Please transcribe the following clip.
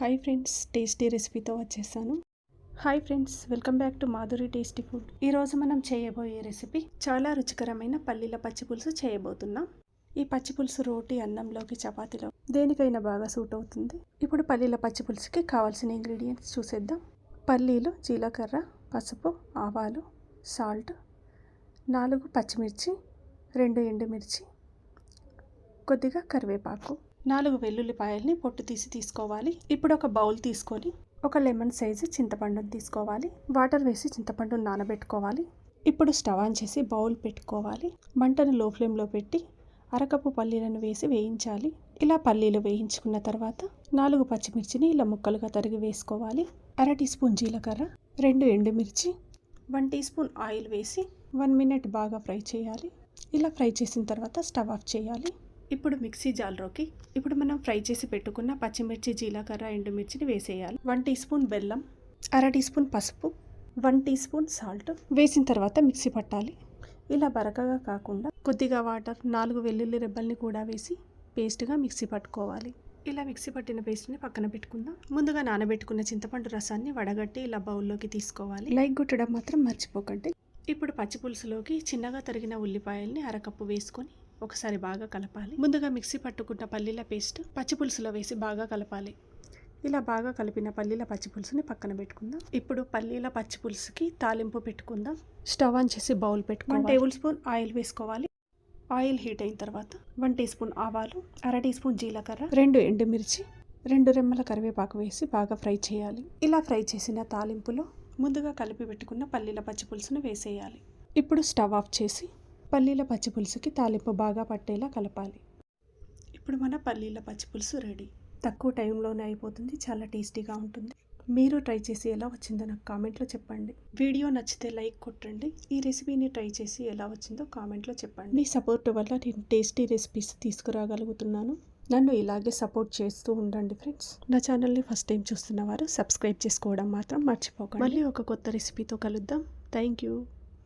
Hi friends tasty రెసిపీతో వచ్చేసాను. Hi friends welcome back to Madhuri tasty food ఈరోజు మనం చేయబోయే రెసిపీ చాలా రుచికరమైన పల్లీల పచ్చి పులుసు చేయబోతున్నాం. ఈ పచ్చి పులుసు రోటి అన్నంలోకి చపాతీలో దేనికైనా బాగా సూట్ అవుతుంది. ఇప్పుడు పల్లీల పచ్చి పులుసుకి కావాల్సిన ఇంగ్రీడియంట్స్ చూసేద్దాం. పల్లీలు జీలకర్ర పసుపు ఆవాలు సాల్ట్ నాలుగు పచ్చిమిర్చి రెండు ఎండుమిర్చి కొద్దిగా కరివేపాకు. నాలుగు వెల్లుల్లిపాయల్ని పొట్టు తీసి తీసుకోవాలి. ఇప్పుడు ఒక బౌల్ తీసుకొని ఒక లెమన్ సైజు చింతపండుని తీసుకోవాలి. వాటర్ వేసి చింతపండుని నానబెట్టుకోవాలి. ఇప్పుడు స్టవ్ ఆన్ చేసి బౌల్ పెట్టుకోవాలి. మంటను లో ఫ్లేమ్లో పెట్టి అరకప్పు పల్లీలను వేసి వేయించాలి. ఇలా పల్లీలు వేయించుకున్న తర్వాత నాలుగు పచ్చిమిర్చిని ఇలా ముక్కలుగా తరిగి వేసుకోవాలి. అర టీ స్పూన్ జీలకర్ర రెండు ఎండుమిర్చి వన్ టీ స్పూన్ ఆయిల్ వేసి వన్ మినిట్ బాగా ఫ్రై చేయాలి. ఇలా ఫ్రై చేసిన తర్వాత స్టవ్ ఆఫ్ చేయాలి. ఇప్పుడు మిక్సీ జాలరోకి ఇప్పుడు మనం ఫ్రై చేసి పెట్టుకున్న పచ్చిమిర్చి జీలకర్ర ఎండుమిర్చిని వేసేయాలి. వన్ టీ స్పూన్ బెల్లం అర టీ స్పూన్ పసుపు వన్ టీ స్పూన్ సాల్ట్ వేసిన తర్వాత మిక్సీ పట్టాలి. ఇలా బరకగా కాకుండా కొద్దిగా వాటర్ నాలుగు వెల్లుల్లి రెబ్బల్ని కూడా వేసి పేస్ట్గా మిక్సీ పట్టుకోవాలి. ఇలా మిక్సీ పట్టిన పేస్ట్ని పక్కన పెట్టుకుందాం. ముందుగా నానబెట్టుకున్న చింతపండు రసాన్ని వడగట్టి ఇలా బౌల్లోకి తీసుకోవాలి. లైక్ కొట్టడం మాత్రం మర్చిపోకండి. ఇప్పుడు పచ్చి పులుసులోకి చిన్నగా తరిగిన ఉల్లిపాయల్ని అరకప్పు వేసుకొని ఒకసారి బాగా కలపాలి. ముందుగా మిక్సీ పట్టుకున్న పల్లీల పేస్ట్ పచ్చి పులుసులో వేసి బాగా కలపాలి. ఇలా బాగా కలిపిన పల్లీల పచ్చి పులుసుని పక్కన పెట్టుకుందాం. ఇప్పుడు పల్లీల పచ్చి పులుసుకి తాలింపు పెట్టుకుందాం. స్టవ్ ఆన్ చేసి బౌల్ పెట్టుకోవాలి. వన్ టేబుల్ స్పూన్ ఆయిల్ వేసుకోవాలి. ఆయిల్ హీట్ అయిన తర్వాత వన్ టీ స్పూన్ ఆవాలు అర టీ స్పూన్ జీలకర్ర రెండు ఎండుమిర్చి రెండు రెమ్మల కరివేపాకు వేసి బాగా ఫ్రై చేయాలి. ఇలా ఫ్రై చేసిన తాలింపులో ముందుగా కలిపి పెట్టుకున్న పల్లీల పచ్చి పులుసును వేసేయాలి. ఇప్పుడు స్టవ్ ఆఫ్ చేసి పల్లీల పచ్చి పులుసుకి తాలింపు బాగా పట్టేలా కలపాలి. ఇప్పుడు మన పల్లీల పచ్చి పులుసు రెడీ. తక్కువ టైంలోనే అయిపోతుంది చాలా టేస్టీగా ఉంటుంది. మీరు ట్రై చేసి ఎలా వచ్చిందో నాకు కామెంట్లో చెప్పండి. వీడియో నచ్చితే లైక్ కొట్టండి. ఈ రెసిపీని ట్రై చేసి ఎలా వచ్చిందో కామెంట్లో చెప్పండి. మీ సపోర్ట్ వల్ల నేను టేస్టీ రెసిపీస్ తీసుకురాగలుగుతున్నాను. నన్ను ఇలాగే సపోర్ట్ చేస్తూ ఉండండి ఫ్రెండ్స్. నా ఛానల్ని ఫస్ట్ టైం చూస్తున్న వారు సబ్స్క్రైబ్ చేసుకోవడం మాత్రం మర్చిపోకండి. మళ్ళీ ఒక కొత్త రెసిపీతో కలుద్దాం. Thank you.